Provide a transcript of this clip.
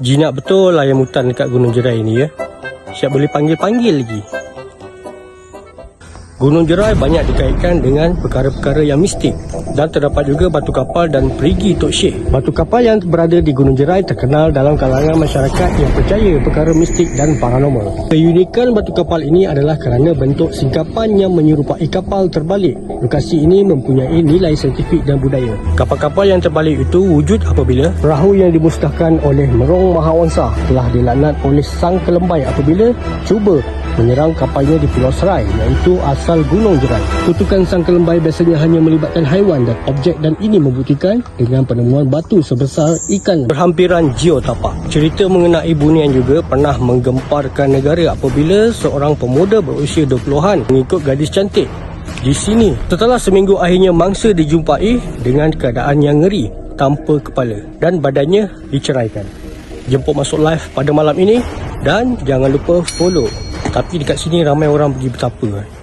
Jinak betul ayam hutan dekat Gunung Jerai ni ya. Siap boleh panggil-panggil lagi. Gunung Jerai banyak dikaitkan dengan perkara-perkara yang mistik dan terdapat juga batu kapal dan perigi Tok Syekh. Batu kapal yang berada di Gunung Jerai terkenal dalam kalangan masyarakat yang percaya perkara mistik dan paranormal. Keunikan batu kapal ini adalah kerana bentuk singkapan yang menyerupai kapal terbalik. Lokasi ini mempunyai nilai saintifik dan budaya. Kapal-kapal yang terbalik itu wujud apabila perahu yang dimusnahkan oleh Merong Mahawangsa telah dilaknat oleh Sang Kelembai apabila cuba menyerang kapalnya di Pulau Serai iaitu asal Gunung Jerai. Kutukan Sang Kelembai biasanya hanya melibatkan haiwan dan objek dan ini membuktikan dengan penemuan batu sebesar ikan berhampiran geotapak. Cerita mengenai bunian juga pernah menggemparkan negara apabila seorang pemuda berusia 20-an mengikut gadis cantik di sini. Setelah seminggu akhirnya mangsa dijumpai dengan keadaan yang ngeri tanpa kepala dan badannya diceraikan. Jemput masuk live pada malam ini dan jangan lupa follow. Tapi dekat sini ramai orang pergi bertapa.